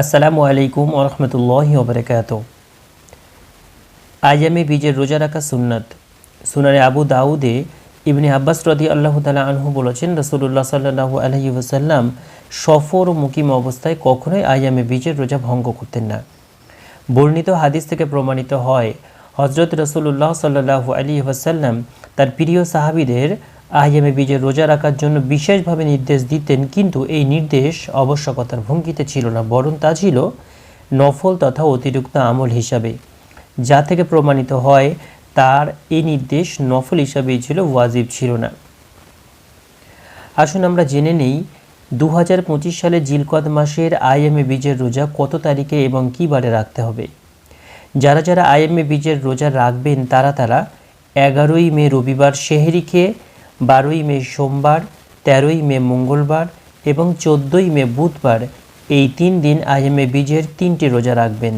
আসসালামু আলাইকুম ওরহমতুল্লাহ ওবরাকাত আয়ামে বীজের রোজা রাখা সুন্নাত। সুনারে আবু দাউদে ইবনে আব্বাস রদি আল্লাহ তালা আনহু বলেছেন রসুল্লাহ সাল্লাহ আলহি ওসাল্লাম সফর ও মুকিম অবস্থায় কখনোই আয়ামে বীজের রোজা ভঙ্গ করতেন না। বর্ণিত হাদিস থেকে প্রমাণিত হয় হজরত রসুল্লাহ সাল্লাহ আলী ওসাল্লাম তার প্রিয় সাহাবিদের আয়ামে বীজের রোজা রাখার জন্য বিশেষভাবে নির্দেশ দিতেন, কিন্তু এই নির্দেশ আবশ্যকতার ভঙ্গিতে ছিল না, বরং তা ছিল নফল তথা অতিরিক্ত আমল হিসাবে। যা থেকে প্রমাণিত হয়, তার এই নির্দেশ নফল হিসাবেই ছিল, ওয়াজিব ছিল না। আসুন আমরা জেনে নেই দু হাজার পঁচিশ সালে জিলকদ মাসের আইএমএ বীজের রোজা কত তারিখে এবং কী বারে রাখতে হবে? যারা যারা আইএমএ বীজের রোজা রাখবেন, তারা তারা এগারোই মে রবিবার খেয়ে বারোই মে সোমবার, তেরোই মে মঙ্গলবার এবং চোদ্দোই মে বুধবার এই তিন দিন আইএমএ বীজের তিনটি রোজা রাখবেন।